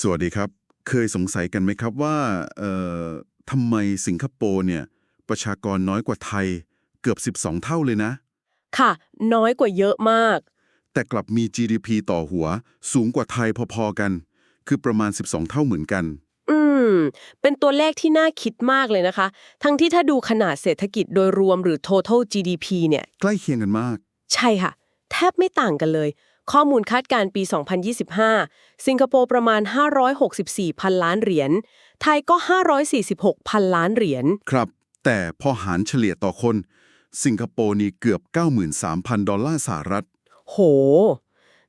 สวัสดีครับ เคยสงสัยกันไหมครับว่าเอ่อทำไมสิงคโปร์เนี่ย ประชากรน้อยกว่าไทยเกือบ 12 เท่าเลยนะ ค่ะ น้อยกว่าเยอะมาก แต่กลับมี GDP ต่อหัวสูงกว่าไทยพอๆกัน คือประมาณ 12 เท่าเหมือนกัน อืม เป็นตัวเลขที่น่าคิดมากเลยนะคะ ทั้งที่ถ้าดูขนาดเศรษฐกิจโดยรวมหรือ total GDP เนี่ย ใกล้เคียงกันมาก ใช่ค่ะ แทบไม่ต่างกันเลย ข้อมูลคาดการณ์ปี 2025 สิงคโปร์ประมาณ 564 พันล้านเหรียญ ไทยก็ 546 พันล้านเหรียญ ครับ แต่พอหารเฉลี่ยต่อคน สิงคโปร์นี่เกือบ 93,000 ดอลลาร์สหรัฐ โห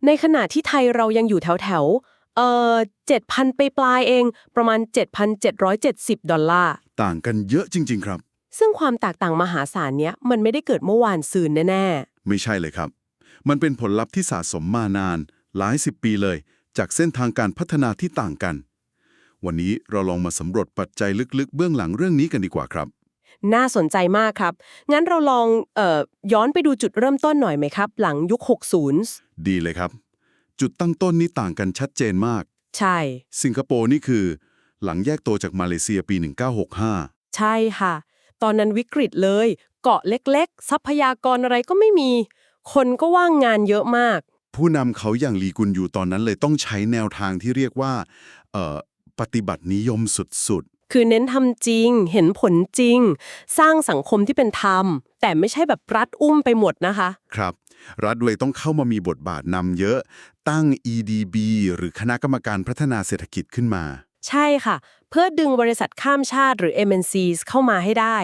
ในขณะที่ไทยเรายังอยู่แถวแถวๆเอ่อ7,000 ไปปลายๆเอง ประมาณ 7,770 ดอลลาร์ ต่างกันเยอะจริง ๆ ครับ ซึ่งความแตกต่างมหาศาลเนี้ยมันไม่ได้เกิดเมื่อวานซืนแน่ไม่ใช่เลยครับ มันเป็นผลลัพธ์ที่สะสมมานาน หลายสิบปีเลย จากเส้นทางการพัฒนาที่ต่างกัน วันนี้เราลองมาสำรวจปัจจัยลึกๆ เบื้องหลังเรื่องนี้กันดีกว่าครับๆน่าสนใจมากครับ งั้นเราลองเอ่อย้อนไปดูจุดเริ่มต้นหน่อยไหมครับ หลังยุค 60 ดีเลยครับ จุดตั้งต้นนี้ต่างกันชัดเจนมาก ใช่ สิงคโปร์นี่คือ หลังแยกตัวจากมาเลเซียปี 1965 ใช่ค่ะ ตอนนั้นวิกฤตเลย เกาะเล็กๆ ทรัพยากรอะไรก็ไม่มี คนก็ว่างงานเยอะมาก ผู้นำเขาอย่างลีกุนอยู่ตอนนั้นเลยต้องใช้แนวทางที่เรียกว่าเอ่อปฏิบัตินิยมสุดคือเน้นทำจริง เห็นผลจริง สร้างสังคมที่เป็นธรรม แต่ไม่ใช่แบบรัดอุ้มไปหมดนะคะๆครับ รัฐเลยต้องเข้ามามีบทบาทนำเยอะ ตั้ง EDB หรือคณะกรรมการพัฒนาเศรษฐกิจขึ้นมา ใช่ค่ะ เพื่อดึงบริษัทข้ามชาติหรือ MNCs เข้ามาให้ได้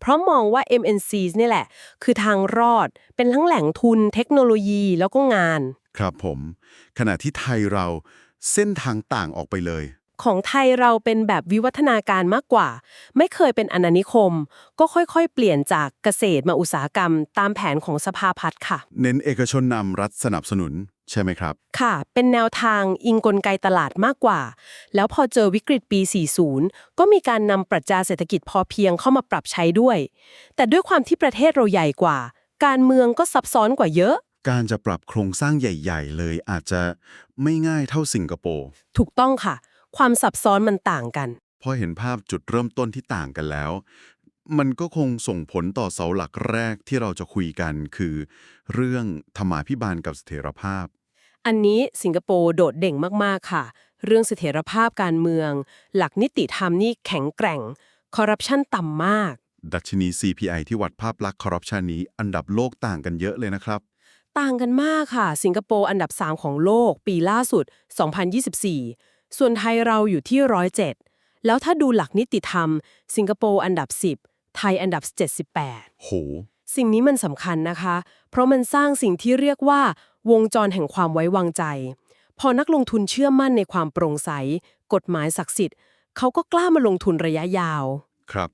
เพราะมองว่า MNCs นี่แหละ คือทางรอดเป็นทั้งแหล่งทุนเทคโนโลยีแล้วก็งาน ครับผม ขณะที่ไทยเราเส้นทางต่างออกไปเลย ของไทยเราเป็นแบบวิวัฒนาการมากกว่า ไม่เคยเป็นอาณานิคม ก็ค่อยๆ เปลี่ยนจากเกษตรมาอุตสาหกรรม ตามแผนของสภาพัฒน์ค่ะ เน้นเอกชนนำรัฐสนับสนุน ใช่ไหมครับ ค่ะ เป็นแนวทางอิงกลไกตลาดมากกว่า แล้วพอเจอวิกฤตปี 40 ก็มีการนำปรัชญาเศรษฐกิจพอเพียงเข้ามาปรับใช้ด้วย แต่ด้วยความที่ประเทศเราใหญ่กว่า การเมืองก็ซับซ้อนกว่าเยอะ การจะปรับโครงสร้างใหญ่ ๆ เลยอาจจะไม่ง่ายเท่าสิงคโปร์ ถูกต้องค่ะ ความซับซ้อนมันต่างกัน พอเห็นภาพจุดเริ่มต้นที่ต่างกันแล้ว มันก็คงส่งผลต่อเสาหลักแรกที่เราจะคุยกันคือ เรื่องธรรมาภิบาลกับเสถียรภาพ อันนี้สิงคโปร์โดดเด่งมากๆค่ะ เรื่องเสถียรภาพการเมือง หลักนิติธรรมนี่แข็งแกร่ง คอร์รัปชันต่ำมาก ดัชนี CPI ที่วัดภาพลักษณ์คอร์รัปชันนี้อันดับโลกต่างกันเยอะเลยนะครับ ต่างกันมากค่ะ สิงคโปร์อันดับ 3 ของโลก ปีล่าสุด 2024 ส่วนไทยเราอยู่ที่ 107 แล้วถ้าดูหลักนิติธรรม สิงคโปร์อันดับ 10 ไทยอันดับ 78 โห สิ่งนี้มันสำคัญนะคะ เพราะมันสร้างสิ่งที่เรียกว่า วงจรแห่งความไว้วางใจ พอนักลงทุนเชื่อมั่นในความโปร่งใส กฎหมายศักดิ์สิทธิ์ เขาก็กล้ามาลงทุนระยะยาว ครับ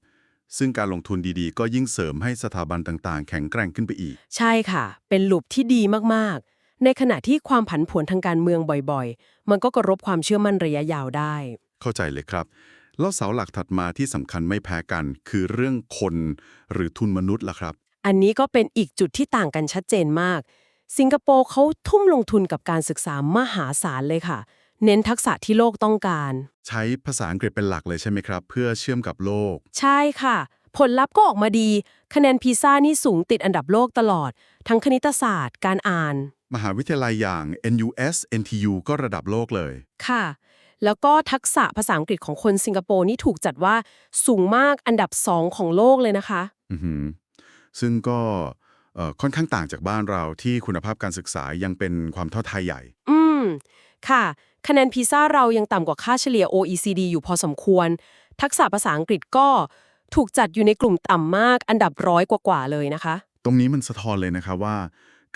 ซึ่งการลงทุนดีๆ ก็ยิ่งเสริมให้สถาบันต่างๆ แข็งแกร่งขึ้นไปอีก ใช่ค่ะ เป็นลูปที่ดีมากๆ ในขณะที่ความผันผวนทางการเมืองบ่อยๆ มันก็กระทบความเชื่อมั่นระยะยาวได้ เข้าใจเลยครับ แล้วเสาหลักถัดมาที่สำคัญไม่แพ้กัน คือเรื่องคนหรือทุนมนุษย์ล่ะครับ อันนี้ก็เป็นอีกจุดที่ต่างกันชัดเจนมาก สิงคโปร์เขาทุ่มลงทุนกับการศึกษามหาศาลเลยค่ะ เน้นทักษะที่โลกต้องการ ใช้ภาษาอังกฤษเป็นหลักเลยใช่ไหมครับ เพื่อเชื่อมกับโลก ใช่ค่ะ ผลลัพธ์ก็ออกมาดี คะแนนพีซ่านี่สูงติดอันดับโลกตลอด ทั้งคณิตศาสตร์ การอ่าน มหาวิทยาลัยอย่าง NUS NTU ก็ระดับโลกเลย ค่ะ แล้วก็ทักษะภาษาอังกฤษของคนสิงคโปร์นี่ถูกจัดว่าสูงมากอันดับสองของโลกเลยนะคะ อือหือซึ่งก็เอ่อ ค่อนข้างต่างจากบ้านเราที่คุณภาพการศึกษายังเป็นความท้าทายใหญ่ อืม ค่ะ คะแนนพีซ่าเรายังต่ำกว่าค่าเฉลี่ย OECD อยู่พอสมควร ทักษะภาษาอังกฤษก็ถูกจัดอยู่ในกลุ่มต่ำมากอันดับร้อยกว่าๆเลยนะคะ ตรงนี้มันสะท้อนเลยนะครับว่า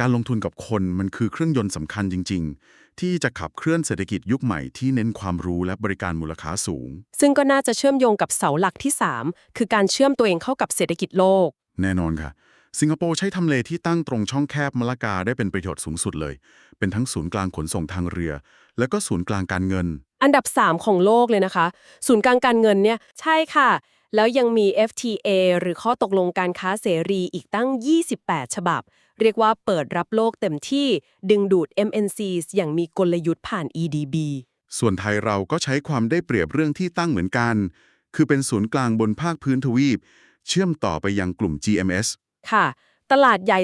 การลงทุนกับคนมันคือเครื่องยนต์สำคัญจริง ๆ ที่จะขับเคลื่อนเศรษฐกิจยุคใหม่ที่เน้นความรู้และบริการมูลค่าสูง ซึ่งก็น่าจะเชื่อมโยงกับเสาหลักที่ 3 คือการเชื่อมตัวเองเข้ากับเศรษฐกิจโลก แน่นอนค่ะ สิงคโปร์ใช้ทำเลที่ตั้งตรงช่องแคบมะละกาได้เป็นประโยชน์สูงสุดเลย เป็นทั้งศูนย์กลางขนส่งทางเรือ และก็ศูนย์กลางการเงิน อันดับ 3 ของโลกเลยนะคะ ศูนย์กลางการเงินเนี่ยใช่ค่ะ แล้วยังมี FTA หรือข้อตกลงการค้าเสรีอีกตั้ง 28 ฉบับ เรียกว่าเปิดรับโลกเต็มที่ดึงดูด MNCs อย่างมีกลยุทธ์ผ่าน EDB ส่วนไทยเราก็ใช้ความได้เปรียบเรื่องที่ตั้งเหมือนกัน คือเป็นศูนย์กลางบนภาคพื้นทวีป เชื่อมต่อไปยังกลุ่ม GMS ค่ะ ตลาดใหญ่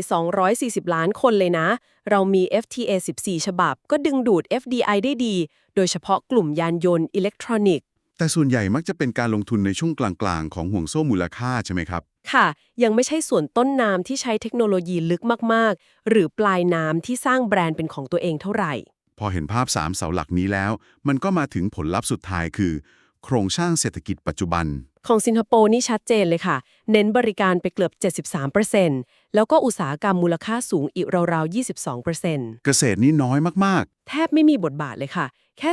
240 ล้านคนเลยนะ เรามี FTA 14 ฉบับ ก็ดึงดูด FDI ได้ดี โดยเฉพาะกลุ่มยานยนต์อิเล็กทรอนิกส์ แต่ส่วนใหญ่มักจะเป็นการลงทุนในช่วงกลางๆ ของห่วงโซ่มูลค่าใช่ไหมครับ ค่ะ ยังไม่ใช่ส่วนต้นน้ำที่ใช้เทคโนโลยีลึกมากๆ หรือปลายน้ำที่สร้างแบรนด์เป็นของตัวเองเท่าไหร่ พอเห็นภาพ 3 เสาหลักนี้แล้ว มันก็มาถึงผลลัพธ์สุดท้ายคือ โครงสร้างเศรษฐกิจปัจจุบัน ของสิงคโปร์นี่ชัดเจนเลยค่ะ เน้นบริการไปเกือบ 73%แล้วก็อุตสาหกรรมมูลค่าสูงอีกราวๆ 22%เกษตรนี่น้อยมากแทบไม่มีบทบาทเลยค่ะ แค่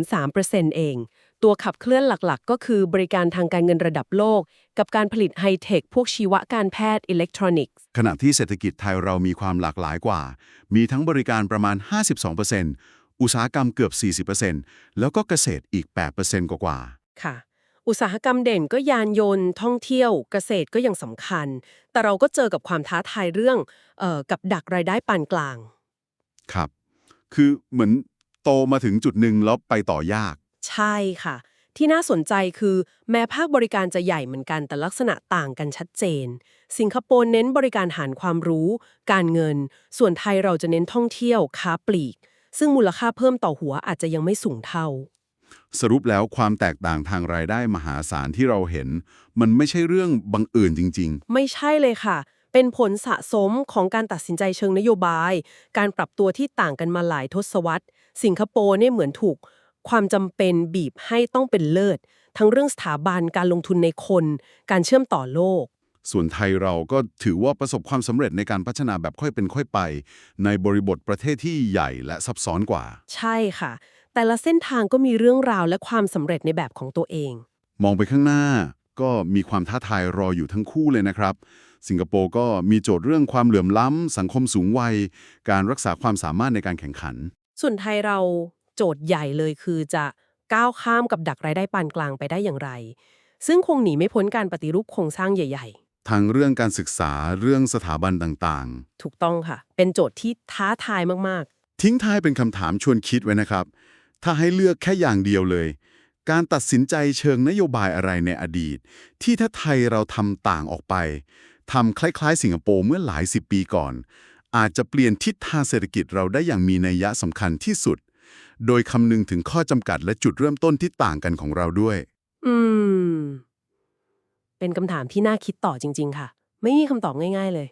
0.03%เอง ตัวขับเคลื่อนหลักๆ ก็คือบริการทางการเงินระดับโลก กับการผลิตไฮเทคพวกชีวการแพทย์อิเล็กทรอนิกส์ๆขณะที่เศรษฐกิจไทยเรามีความหลากหลายกว่า มีทั้งบริการประมาณ 52%อุตสาหกรรมเกือบ 40%แล้วก็เกษตรอีก 8%กว่าๆค่ะ อุตสาหกรรมเด่นก็ยานยนต์ ท่องเที่ยว เกษตรก็ยังสำคัญ แต่เราก็เจอกับความท้าทายเรื่องเอ่อกับดักรายได้ปานกลาง ครับ คือเหมือนโตมาถึงจุดหนึ่งแล้วไปต่อยาก ใช่ค่ะ ที่น่าสนใจคือแม้ภาคบริการจะใหญ่เหมือนกันแต่ลักษณะต่างกันชัดเจน สิงคโปร์เน้นบริการหารความรู้ การเงิน ส่วนไทยเราจะเน้นท่องเที่ยว ค้าปลีก ซึ่งมูลค่าเพิ่มต่อหัวอาจจะยังไม่สูงเท่า สรุปแล้วความแตกต่างทางรายได้มหาศาลที่เราเห็น มันไม่ใช่เรื่องบังเอิญจริง ไม่ใช่เลยค่ะ เป็นผลสะสมของการตัดสินใจเชิงนโยบาย การปรับตัวที่ต่างกันมาหลายทศวรรษ สิงคโปร์เนี่ยเหมือนถูก ความจำเป็นบีบให้ต้องเป็นเลิศ ทั้งเรื่องสถาบันการลงทุนในคน การเชื่อมต่อโลกๆส่วนไทยเราก็ถือว่าประสบความสำเร็จในการพัฒนาแบบค่อยเป็นค่อยไป ในบริบทประเทศที่ใหญ่และซับซ้อนกว่า ใช่ค่ะ แต่ละเส้นทางก็มีเรื่องราวและความสำเร็จในแบบของตัวเอง มองไปข้างหน้าก็มีความท้าทายรออยู่ทั้งคู่เลยนะครับ สิงคโปร์ก็มีโจทย์เรื่องความเหลื่อมล้ำ สังคมสูงวัย การรักษาความสามารถในการแข่งขัน ส่วนไทยเราโจทย์ใหญ่เลยคือจะก้าวข้ามกับดักรายได้ปานกลางไปได้อย่างไร ซึ่งคงหนีไม่พ้นการปฏิรูปโครงสร้างใหญ่ ๆทั้งเรื่องการศึกษาเรื่องสถาบันต่างถูกต้องค่ะ เป็นโจทย์ที่ท้าทายมาก ๆ ทิ้งท้ายเป็นคำถามชวนคิดไว้นะครับ ถ้าให้เลือกแค่อย่างเดียวเลย การตัดสินใจเชิงนโยบายอะไรในอดีต ที่ถ้าไทยเราทำต่างออกไปทำคล้ายๆ สิงคโปร์เมื่อหลายสิบปีก่อน อาจจะเปลี่ยนทิศทางเศรษฐกิจเราได้อย่างมีนัยยะสำคัญที่สุด โดยคำนึงถึงข้อจำกัดและจุดเริ่มต้นที่ต่างกันของเราด้วย อืม เป็นคำถามที่น่าคิดต่อจริง ๆ ค่ะ ไม่มีคำตอบง่าย ๆ เลย